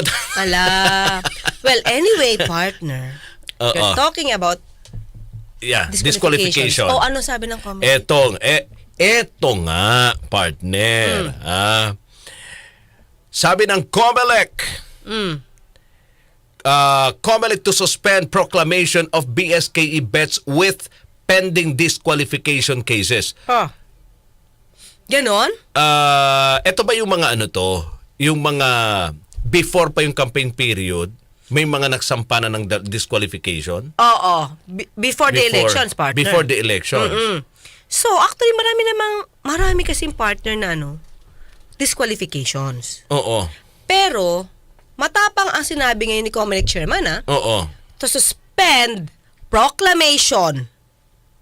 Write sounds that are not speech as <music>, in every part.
<laughs> Ala. well, anyway, partner. Oo. You're talking about yeah, disqualification. disqualification. O ano sabi ng comment? Eto, eh, eto nga, partner. Ah, sabi ng COMELEC, Mm. uh, COMELEC to suspend proclamation of BSKE bets with pending disqualification cases. Huh. Ganon? Ah, eto ba yung mga ano to? Yung mga before pa yung campaign period, may mga nagsampa na ng disqualification? Oo. Be- before, the elections, partner. Before the elections. Mm. So, actually, marami namang, marami kasing partner na ano, disqualifications. Oo. Pero, matapang ang sinabi ngayon ni Comelec Chairman, ha, Oo. to suspend proclamation,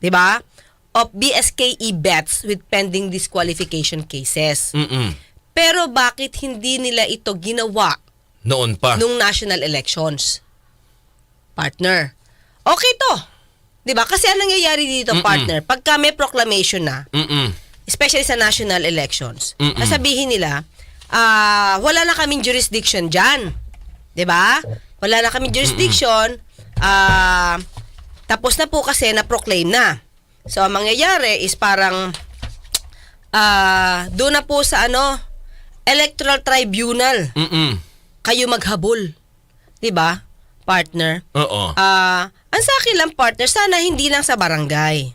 di ba, of BSKE bets with pending disqualification cases. Mm-mm. Pero bakit hindi nila ito ginawa Noon pa. nung national elections? Partner. Okay to. 'Di ba? Kasi anong nangyayari dito, Mm-mm. partner? Pagka may proclamation na, Mm-mm. especially sa national elections, Mm-mm. sasabihin nila, ah, wala na kaming jurisdiction dyan. 'Di ba? Wala na kaming jurisdiction. Ah, tapos na po kasi na-proclaim na. So, ang mangyayari is parang ah, doon na po sa ano, electoral tribunal Mm-mm. kayo maghabol. 'Di ba? Partner. Oo. Ah, ang sa akin lang partner, sana hindi lang sa barangay.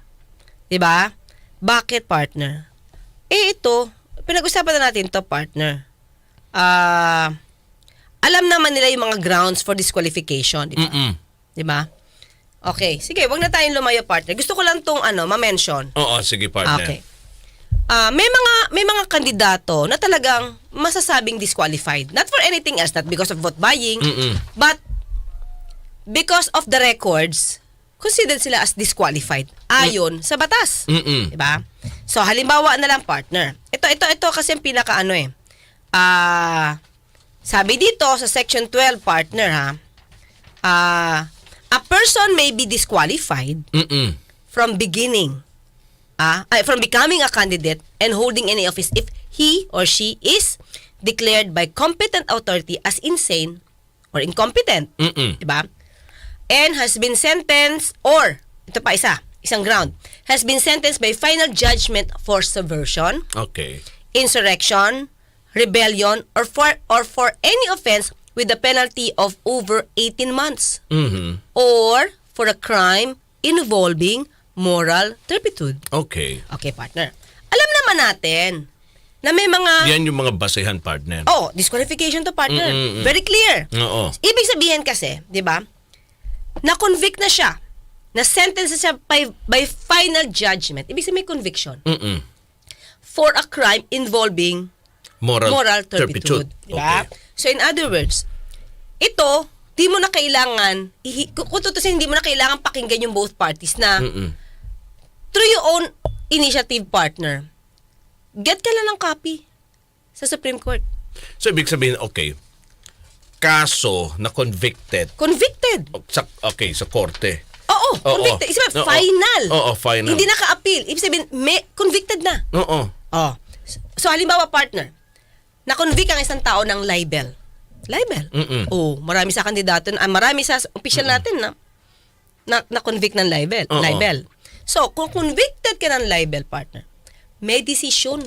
'Di ba? Bakit partner? Eh ito, pinag-usapan na natin to partner. Ah, alam naman nila yung mga grounds for disqualification, di ba? Mm-mm. Di ba? Okay, sige, wag na tayong lumayo partner. Gusto ko lang tong ano, ma-mention. Oo, sige partner. Okay. Ah, may mga may mga kandidato na talagang masasabing disqualified. Not for anything else, not because of vote buying, Mm-mm. but because of the records, considered sila as disqualified ayon sa batas. Mm-mm. 'Di ba? So halimbawa na lang partner. Ito ito ito kasi ang pinaka ano eh. Ah, sabi dito sa section 12 partner ha. Ah, a person may be disqualified Mm-mm. from beginning ah ay, from becoming a candidate and holding any office if he or she is declared by competent authority as insane or incompetent, Mm-mm. 'di ba? And has been sentenced or ito pa isa, isang ground, has been sentenced by final judgment for subversion, Okay. insurrection, rebellion or for or for any offense with a penalty of over 18 months Mhm. or for a crime involving moral turpitude. Okay. Okay, partner. Alam naman natin na may mga Yan yung mga basehan partner. Oh, disqualification to partner. Mm, mm, mm. Very clear. Oo. Ibig sabihin kasi, 'di ba? Na-convict na siya. Na-sentence na siya by, by final judgment. Ibig sabihin may conviction Mm-mm. for a crime involving Moral, moral turpitude. Di ba? Okay. So in other words, ito, di mo na kailangan, ihi, kung tutusin, hindi mo na kailangan pakinggan yung both parties na Mm-mm. Through your own initiative partner, get ka lang ng copy sa Supreme Court. So, ibig sabihin, okay, kaso na convicted Convicted. sa, okay, sa korte. Oo, Oo. convicted. Sabihin, Oo. final. Oo, final. Hindi naka-appeal. Ibig sabihin, may convicted na. Oo. Oh. So, halimbawa, partner, na-convict ang isang tao ng libel. Libel. Mm-mm. Oh, marami sa kandidato, ah, marami sa official natin na na, na-convict ng libel. Oo. libel. So, kung convicted ka ng libel, partner, may decision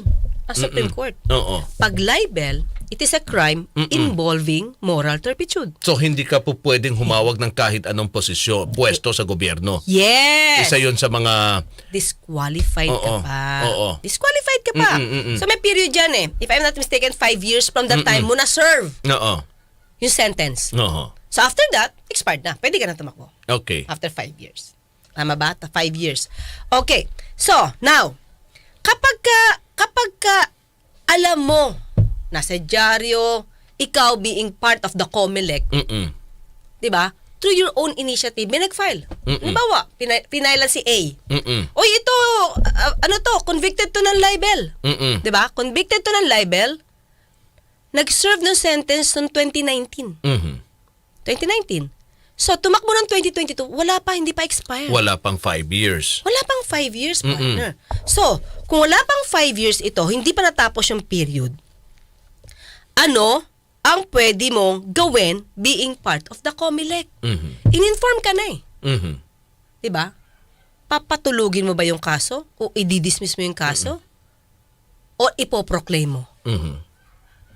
ang Supreme Court. Oo. Pag libel, it is a crime Mm-mm. involving moral turpitude. So, hindi ka po pwedeng humawag ng kahit anong posisyon, pwesto sa gobyerno. Yes! Isa yon sa mga... disqualified ka Oo. pa. Oo. Disqualified ka pa. Mm-mm, mm-mm. So may period dyan eh. If I'm not mistaken, five years from the time mo na-serve Oo. yung sentence. Oo. So after that, expired na. Pwede ka na tumakbo. Okay. After five years. Tama ba? Ta- Five years. Okay. So, now, kapag ka, kapag ka alam mo, nasa dyaryo, ikaw being part of the COMELEC, Mm-mm. di ba? Through your own initiative, may nag-file. Halimbawa, pina- pinailan si A. Mm-mm. Oy, ito, ah, ano to, convicted to ng libel. Mm-mm. 'Di ba? Convicted to ng libel. Nag-serve ng sentence noong 2019. Mhm. 2019. So, tumakbo ng 2022, wala pa, hindi pa expired. Wala pang five years. Wala pang 5 years, partner. So, kung wala pang 5 years ito, hindi pa natapos yung period, ano ang pwede mong gawin being part of the COMELEC. Mhm. In-inform ka na eh. Mhm. 'Di ba? Papatulugin mo ba yung kaso? O i-dismiss mo yung kaso? O ipoproclaim mo? Mhm.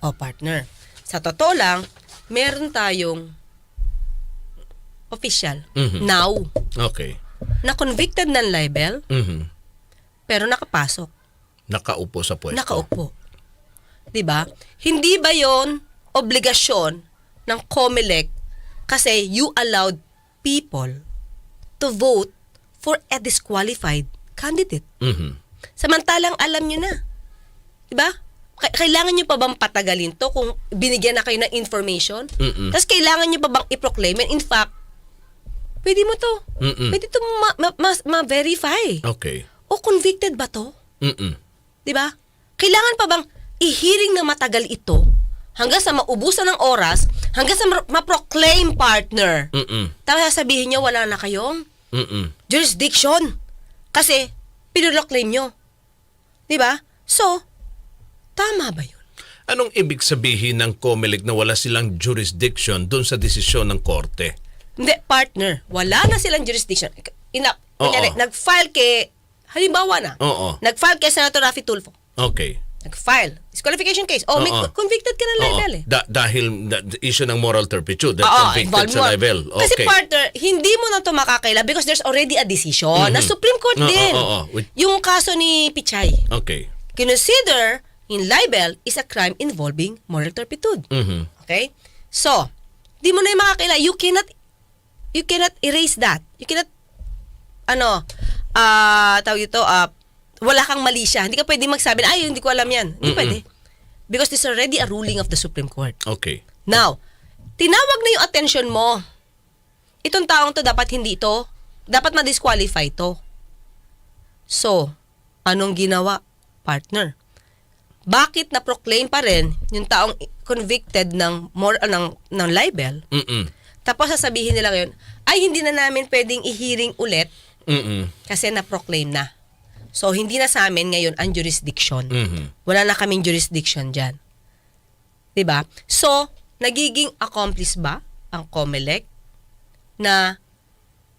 O partner. Sa totoo lang, meron tayong official Mhm. now Okay. na convicted ng libel Mhm. pero nakapasok. Nakaupo sa pwesto. Nakaupo. 'Di ba? Hindi ba 'yon obligasyon ng COMELEC kasi you allowed people to vote for a disqualified candidate. Mhm. Samantalang alam nyo na. 'Di ba? Kailangan nyo pa bang patagalin to kung binigyan na kayo ng information? Mm-mm. Tapos kailangan nyo pa bang i-proclaim? And in fact, pwede mo to. Mm-mm. Pwede to ma- ma- ma- ma-verify. Okay. O convicted ba to? Mhm. 'Di ba? Kailangan pa bang i-hearing na matagal ito hanggang sa maubusan ng oras, hanggang sa ma- ma-proclaim partner. Mhm. Tapos sasabihin nyo, wala na kayong Mhm. jurisdiction. Kasi, pinuroclaim nyo. 'Di ba? So, tama ba yun? Anong ibig sabihin ng COMELEC na wala silang jurisdiction doon sa desisyon ng korte? Hindi, partner. Wala na silang jurisdiction. Ina, Oo. kunyari, nag-file kay, halimbawa na, Oo. nag-file kay Senator Rafi Tulfo. Okay. Nag-file. Disqualification case. Oh, may convicted ka ng libel eh. Da- dahil da- issue ng moral turpitude that Oo, convicted sa libel. Kasi Okay. partner, hindi mo na to makakaila because there's already a decision na Mhm. Supreme Court Oo, din. oo. With- Yung kaso ni Pichay, okay. consider in libel is a crime involving moral turpitude. Mhm. Okay? So, di mo na yung makakaila. You cannot, you cannot erase that. You cannot, ano, ah, tawag ito, ah, wala kang mali siya. Hindi ka pwede magsabi ay, hindi ko alam yan. Hindi Mm-mm. pwede. Because this is already a ruling of the Supreme Court. Okay. Now, tinawag na yung attention mo. Itong taong to dapat hindi ito, dapat ma-disqualify to. So, anong ginawa, partner? Bakit na-proclaim pa rin yung taong convicted ng more uh, ng ng libel? Mhm. Tapos sasabihin nila ngayon, ay hindi na namin pwedeng i-hearing ulit Mhm. kasi na-proclaim na. So, hindi na sa amin ngayon ang jurisdiction. Mhm. Wala na kaming jurisdiction dyan. ba? So, nagiging accomplice ba ang COMELEC na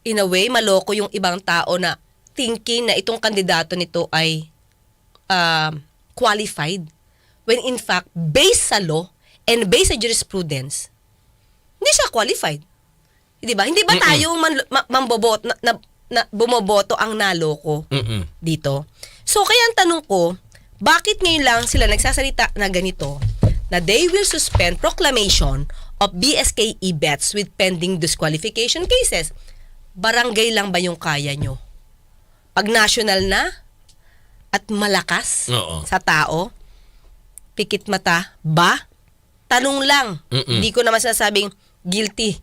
in a way maloko yung ibang tao na thinking na itong kandidato nito ay um, qualified when in fact based sa law and based sa jurisprudence hindi siya qualified. 'Di ba? Hindi ba Mm-mm. tayo man, ma, mamboboto na, na, na bumoboto ang naloko? Mhm. dito. So, kaya ang tanong ko, bakit ngayon lang sila nagsasalita na ganito na they will suspend proclamation of BSKE bets with pending disqualification cases? Barangay lang ba yung kaya nyo? Pag national na at malakas Oo. sa tao, pikit mata ba? Tanong lang. Mm-mm. Hindi ko naman sinasabing guilty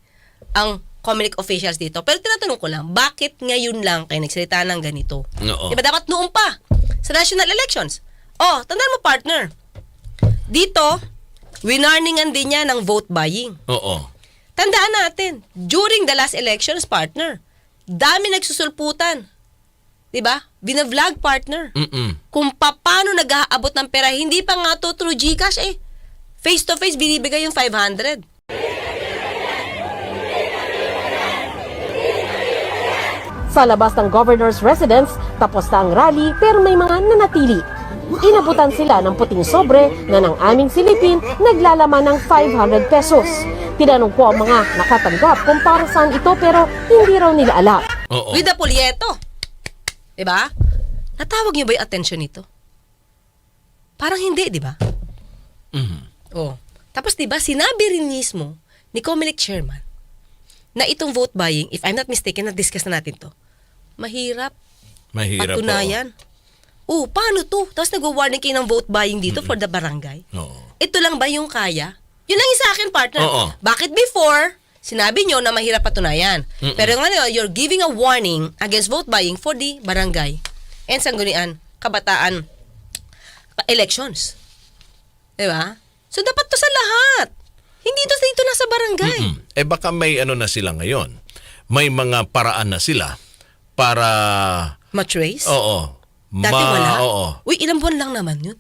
ang Comelec officials dito. Pero tinatanong ko lang, bakit ngayon lang kayo nagsalita ng ganito? Oo. Diba dapat noon pa sa national elections? Oh, tandaan mo partner. Dito, winarningan din niya ng vote buying. Oo. Tandaan natin, during the last elections, partner, dami nagsusulputan. 'Di ba? Bina-vlog partner. Mhm. Kung paano nag-aabot ng pera, hindi pa nga to through GCash eh. Face to face binibigay yung 500. Sa labas ng governor's residence, tapos na ang rally pero may mga nanatili. Inabutan sila ng puting sobre na ng aming silipin naglalaman ng 500 pesos. Tinanong ko ang mga nakatanggap kung para saan ito pero hindi raw nila alam. Oo. With the polyeto. 'Di ba? Natawag niyo ba yung attention nito? Parang hindi, 'di ba? Mhm. Oh. Tapos 'di ba, sinabi rin mismo ni Comelec chairman na itong vote buying, if I'm not mistaken, na-discuss na natin to. Mahirap Mahirap patunayan. Oh, paano to? Tapos nag-warning kayo ng vote buying dito for the barangay. po. Oo. Ito lang ba yung kaya? Yun lang yung sa akin, partner. Oo. Bakit before, sinabi nyo na mahirap patunayan. Mm-mm. Pero ngayon, you're giving a warning against vote buying for the barangay and sanggunian, kabataan, elections. Diba? So, dapat to sa lahat. Hindi to dito na sa barangay. Mm. Eh baka may ano na sila ngayon. May mga paraan na sila para Matrace? oo. Dati ma- wala. Oo. Uy, ilang buwan lang naman yun.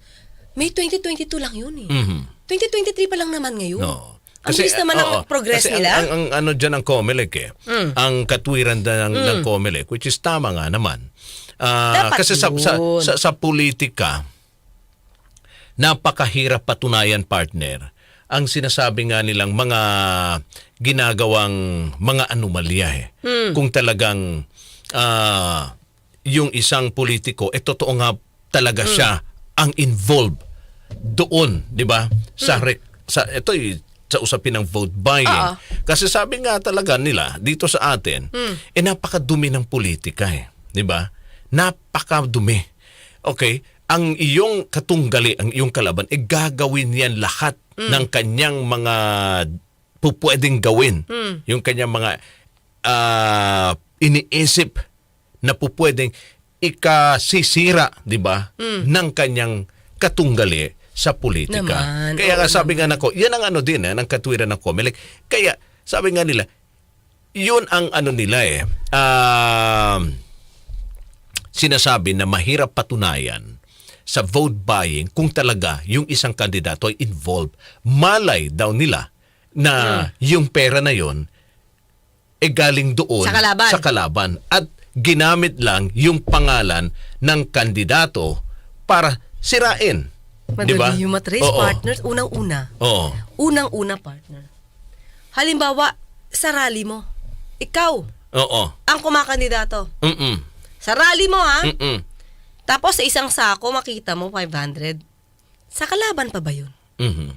May 2022 lang yun eh. Mhm. 2023 pa lang naman ngayon. No. Ang bilis naman ng oo, progress kasi nila. Ang, ang, ang ano dyan ang COMELEC eh. Mm. Ang katwiran na ng, ng COMELEC, which is tama nga naman. Ah, Dapat kasi sa, sa, yun. sa, sa politika, napakahirap patunayan partner ang sinasabi nga nilang mga ginagawang mga anomalya eh. Hmm. Kung talagang ah, yung isang politiko, eh totoo nga talaga Hmm. siya ang involved doon, 'di ba? Sa Hmm. rek- sa ito sa usapin ng vote buying. Oo. Kasi sabi nga talaga nila dito sa atin, Hmm. eh napakadumi ng politika eh, 'di ba? Napakadumi. Okay, ang iyong katunggali, ang iyong kalaban, eh gagawin yan lahat ng kanyang mga pupwedeng gawin. Yung kanyang mga ah, iniisip na pupwedeng ikasisira, di ba, ng kanyang katunggali sa politika. Naman, Kaya nga sabi nga nako, yan ang ano din eh, ng katwiran ng COMELEC. Kaya sabi nga nila, yun ang ano nila eh, um, sinasabi na mahirap patunayan sa vote buying kung talaga yung isang kandidato ay involved. Malay daw nila na yung pera na yon eh galing doon Sa kalaban. sa kalaban at ginamit lang yung pangalan ng kandidato para sirain. Madali yung matrace, Oo. partners. Unang-una. Oo. Unang-una, partner. Halimbawa, sa rally mo, ikaw, Oo. ang kumakandidato. Mm-mm. Sa rally mo, ha? Mm-mm. Tapos sa isang sako, makita mo 500. Sa kalaban pa ba yun? Mhm.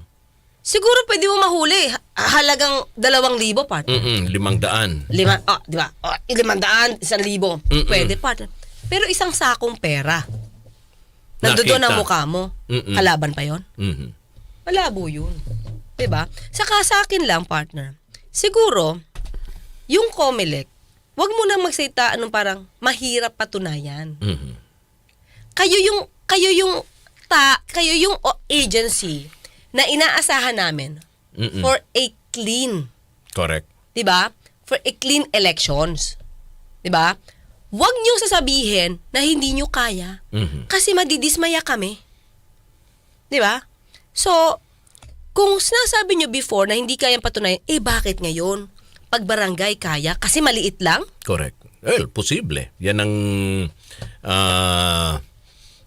Siguro pwede mo mahuli. Ha- Halagang dalawang libo, partner. Mm-mm. Limang daan. Lima, oh, di ba? Oh, limandaan, isang libo. Mm-mm. Pwede, partner. Pero isang sakong pera. Nandoon ang mukha mo. Mm-mm. Kalaban pa yon Mhm. Malabo yun. 'Di ba? Saka sa akin lang, partner. Siguro, yung Comelec, wag mo nang magsalita anong parang mahirap patunayan. Mhm. Kayo yung kayo yung ta, kayo yung agency na inaasahan namin Mm-mm. for a clean, Correct. 'di ba? For a clean elections. 'Di ba? Wag niyo sasabihin na hindi niyo kaya Mhm. kasi madidismaya kami. 'Di ba? So, kung sinasabi nyo before na hindi kayang patunayan, eh bakit ngayon? Pag barangay kaya, kasi maliit lang? Correct. Well, posible. Yan ang ah,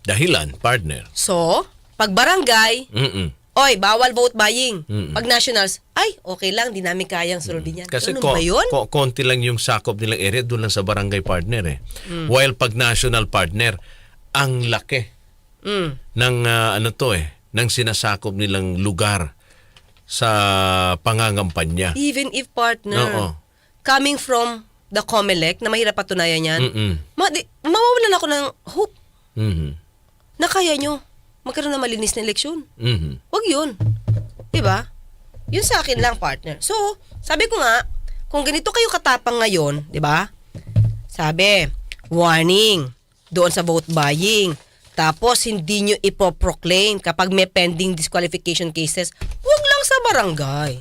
dahilan, partner. So, pag barangay, Mm-mm. oy, bawal vote buying. Pag nationals, ay, okay lang, di namin kayang sunodin yan. Kasi Ganun ko, ba yun? ko- konti lang yung sakop nilang area doon lang sa barangay partner eh. Mm. While pag national partner, ang laki Mm. ng ah, ano to eh, ng sinasakop nilang lugar sa pangangampanya. Even if partner, Oo. coming from the COMELEC, na mahirap patunayan yan, Mm-mm. ma- di, mawawalan ako ng hope Mhm. Na kaya nyo magkaroon ng malinis na eleksyon. Mhm. Wag yun. 'Di ba? Yun sa akin lang, partner. So, sabi ko nga, kung ganito kayo katapang ngayon, 'di ba? Sabi, warning doon sa vote buying. Tapos hindi nyo ipoproclaim kapag may pending disqualification cases, wag lang sa barangay.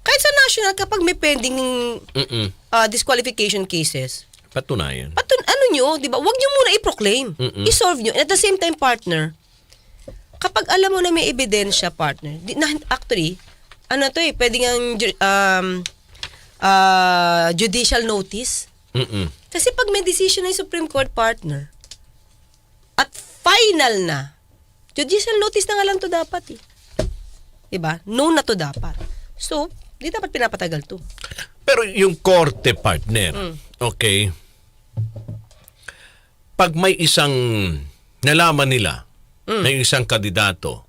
Kahit sa national kapag may pending Mm-mm. uh, disqualification cases, Patunayan. patun ano nyo, 'di ba? Wag nyo muna i-proclaim. Mm-mm. I-solve nyo. And at the same time, partner, kapag alam mo na may ebidensya, partner, di, na, actually, ano to eh, pwede nga um, uh, judicial notice. Mm-mm. Kasi pag may decision ng Supreme Court, partner, at final na, judicial notice na nga lang to dapat eh. Diba? No na to dapat. So, di dapat pinapatagal to. Pero yung korte partner, Mm. okay, pag may isang nalaman nila Mm. yung isang kandidato,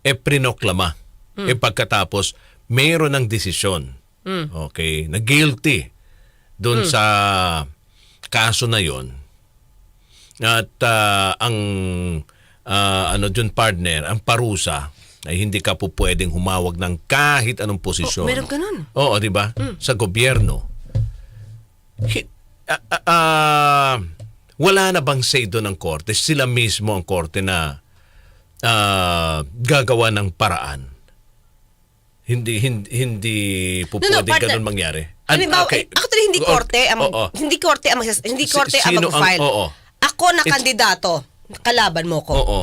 eh prinoklama, eh pagkatapos mayroon ng desisyon, Mm. okay, na guilty doon sa kaso na yon at ah, ang ah, ano dun partner, ang parusa ay hindi ka po pwedeng humawag ng kahit anong posisyon. Oh, meron ganun. Oo, di ba? Sa gobyerno. Hi- ah, ah, ah, wala na bang say doon ng korte? Sila mismo ang korte na ah, gagawa ng paraan. Hindi hindi hindi po No, no, pwedeng ganun mangyari. An- Halimbawa, okay. actually hindi Oo, korte ang oo. hindi korte ang magsas- hindi korte ang sino ang- mag-file. oo. Ako na It's- kandidato, kalaban mo ko. Oo.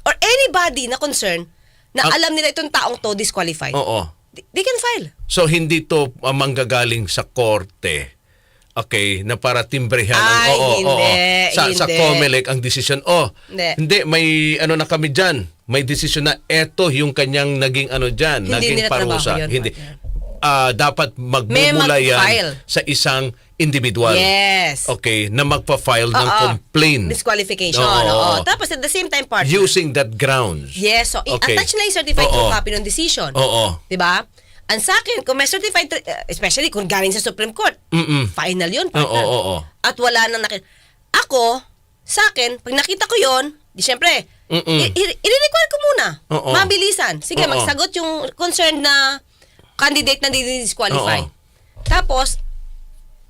Or anybody na concern na Ang- alam nila itong taong to disqualified. Oo. They- They can file. So hindi to uh, manggagaling sa korte. Okay, na para timbrehan ang Ay, oo, hindi, oo. Sa sa hindi. COMELEC ang desisyon. Oh, Hindi. may ano na kami diyan. May desisyon na eto yung kanyang naging ano diyan, Hindi naging nila trabaho parusa. yun, hindi. partner. Ah, dapat magmumula May mag-file. yan sa isang individual. Yes. Okay, na magpa-file ng Oo. complaint Disqualification. Oo. Oo. Tapos at the same time, partner. using that grounds. Yes. So, Okay. i-attach na yung certified Oo. copy ng decision. Oo. Di ba? Ang sa akin, kung may certified, uh, especially kung galing sa Supreme Court, Mm-mm. final yun, Oo, partner. oo, oo. At wala nang nakita. Ako, sa akin, pag nakita ko yon, di syempre, Mm-mm. i- i- i-require ko muna. Oo. Mabilisan. Sige, Oo. magsagot yung concerned na candidate na disqualify. Oo. Tapos,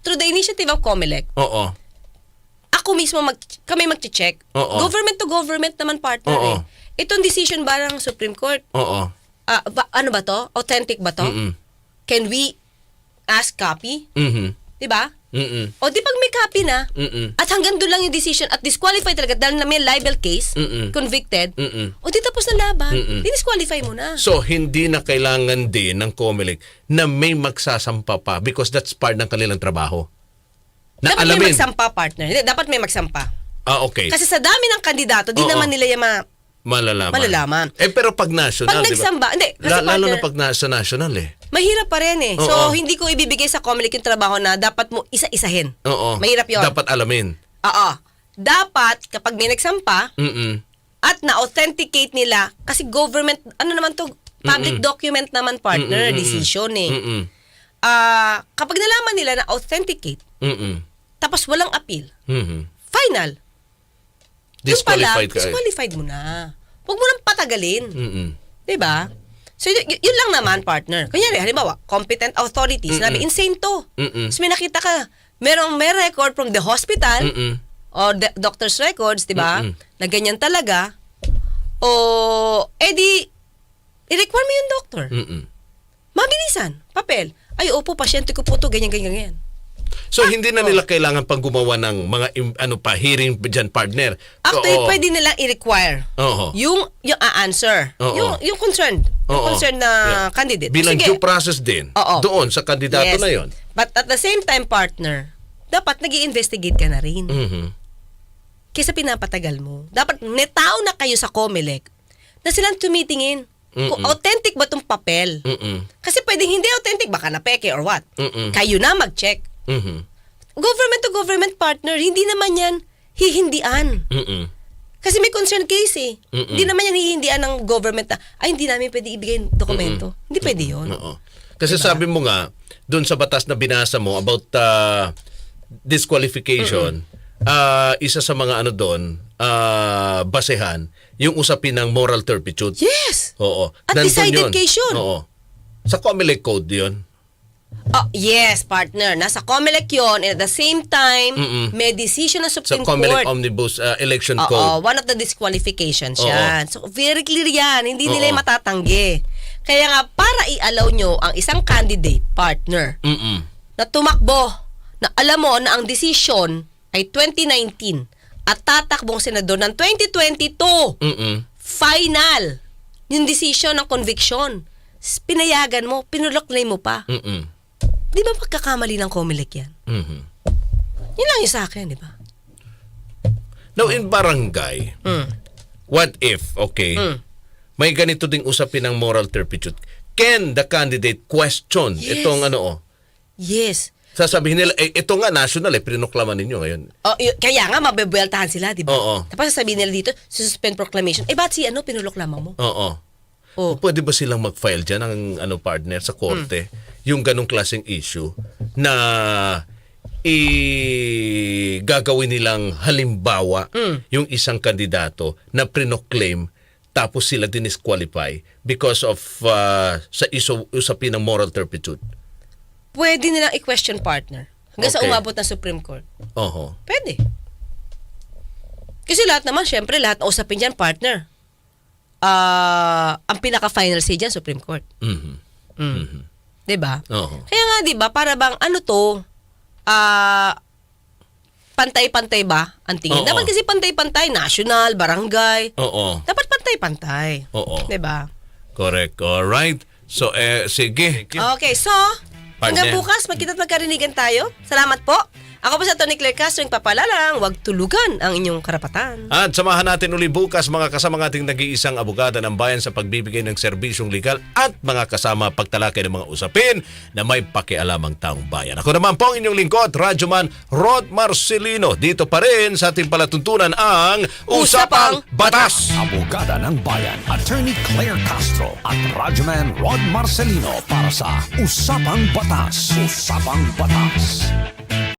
through the initiative of COMELEC, Oo. ako mismo mag, kami mag-check. Oo. Government to government naman partner Oo. eh. Itong decision ba ng Supreme Court? Oo. Ah, ba- ano ba to? Authentic ba to? Mm-mm. Can we ask copy? Mhm. 'Di ba? Mm-mm. O di pag may copy na, Mm-mm. at hanggang doon lang yung decision at disqualify talaga dahil na may libel case, Mm-mm. convicted, Mm-mm. o di tapos na laban, Mm-mm. di-disqualify mo na. So, hindi na kailangan din ng COMELEC na may magsasampa pa because that's part ng kanilang trabaho. Na dapat may alamin. magsampa, partner. Hindi, dapat may magsampa. ah, okay. Kasi sa dami ng kandidato, di Oo. naman nila yung ma- malalaman. malalaman. Eh, pero pag national, Pag nagsamba, hindi, kasi La- lalo partner- na pag nasa national eh. mahirap pa rin eh. So, Oo. hindi ko ibibigay sa COMELEC yung trabaho na dapat mo isa-isahin. Oo. Mahirap yun. Dapat alamin. Oo. Dapat, kapag may nagsampa, Mm-mm. at na-authenticate nila, kasi government, ano naman to, public document naman partner, Mm-mm, mm-mm. decision eh. Mm-mm. Ah, kapag nalaman nila na authenticate, Mm-mm. tapos walang appeal, Mhm. final. Yung pala, Disqualified ka. eh. disqualified mo na. Huwag mo nang patagalin. Mm-mm. 'Di ba? So, y- yun lang naman, partner. Kunyari, halimbawa, competent authorities, sabi, insane to. Mm-mm. Tapos may nakita ka, merong may record from the hospital, Mm-mm. or the doctor's records, di ba? Mm-mm. Na ganyan talaga. O, edi, i-require mo yung doctor. Mm-mm. Mabilisan. Papel. Ay, opo, pasyente ko po to, ganyan, ganyan, ganyan. So hindi na nila kailangan pang gumawa ng mga im- ano pa hearing dyan partner. Actually, Oo. pwede nilang i-require. Oo. Yung, yung a-answer. Oo. Yung, yung concerned. Yung Oo. concerned na Yeah. candidate. Bilang Sige. due process din. Oo. Doon sa kandidato Yes. na 'yon. But at the same time, partner, dapat nag investigate ka na rin. Mhm. Kaysa pinapatagal mo. Dapat may tao na kayo sa COMELEC na silang tumitingin. Kung Mm-mm. authentic ba tong papel? Mhm. Kasi pwedeng hindi authentic, baka napeke or what. Mm-mm. Kayo na mag-check. Mhm. Government to government partner, hindi naman yan hihindian. Mhm. Kasi may concern case eh. Mm-mm. Hindi naman yan hihindian ng government na, ay hindi namin pwede ibigay dokumento. Hindi pwede yun. Oo. Kasi Diba? sabi mo nga doon sa batas na binasa mo about uh, disqualification, ah, isa sa mga ano doon, ah, basehan yung usapin ng moral turpitude. Yes! Oo. At Nandun decided yun. case yun. Oo. Sa COMELEC code 'yon. Oh, yes, partner. Nasa COMELEC yun. And at the same time, Mm-mm. may decision ng Sa Supreme COMELEC Court. Omnibus uh, Election Oo, Code. one of the disqualifications Oo. yan. So, very clear yan. Hindi nila Oo. yung matatanggi. Kaya nga, para i-allow nyo ang isang candidate, partner, Mm-mm. na tumakbo, na alam mo na ang decision ay 2019 at tatakbong senador ng 2022, Mm-mm. final, yung decision ng conviction. S- Pinayagan mo, pinuloklay mo pa. Mm-mm. Di ba pagkakamali ng COMELEC yan? Mhm. Yun lang yung sa akin, di ba? Now in barangay, Mm. what if, okay, Mm. may ganito ding usapin ng moral turpitude. Can the candidate question Yes. itong ano oh? Yes. Sasabihin nila, eh, ito nga national eh, pinoklaman ninyo ngayon. Oh, y- kaya nga mabebueltahan sila, di ba? Oo. Tapos sasabihin nila dito, suspend proclamation. Eh, ba't si ano, pinuloklama mo? Oo. Oh. Pwede ba silang mag-file dyan ng ano, partner sa korte yung ganong klaseng issue na i gagawin nilang halimbawa yung isang kandidato na prinoclaim tapos sila dinisqualify because of uh, sa iso, usapin ng moral turpitude. Pwede nilang i-question partner. Hanggang sa Okay. umabot ng Supreme Court. Oho. Pwede. Kasi lahat naman, syempre, lahat na usapin dyan, partner. Ah, ang pinaka-final say dyan, Supreme Court. Mhm. Mm. 'Di ba? Oho. Kaya nga 'di ba para bang ano to ah pantay-pantay ba ang tingin? Oo. Dapat kasi pantay-pantay, national, barangay. Oo. Dapat pantay-pantay. Oo. 'Di ba? Correct. All right. So, eh, sige. Okay, so, hanggang Partner. bukas, magkita at magkarinigan tayo. Salamat po. Ako po sa Tony Claire Castro, yung papalalang, huwag tulugan ang inyong karapatan. At samahan natin uli bukas mga kasama ating nag-iisang abogada ng bayan sa pagbibigay ng serbisyong legal at mga kasama pagtalakay ng mga usapin na may pakialamang taong bayan. Ako naman po ang inyong lingkod, Radyoman Rod Marcelino. Dito pa rin sa ating palatuntunan ang Usapang Batas. Abogada ng Bayan, Attorney Claire Castro at Radyoman Rod Marcelino para sa Usapang Batas. Usapang Batas.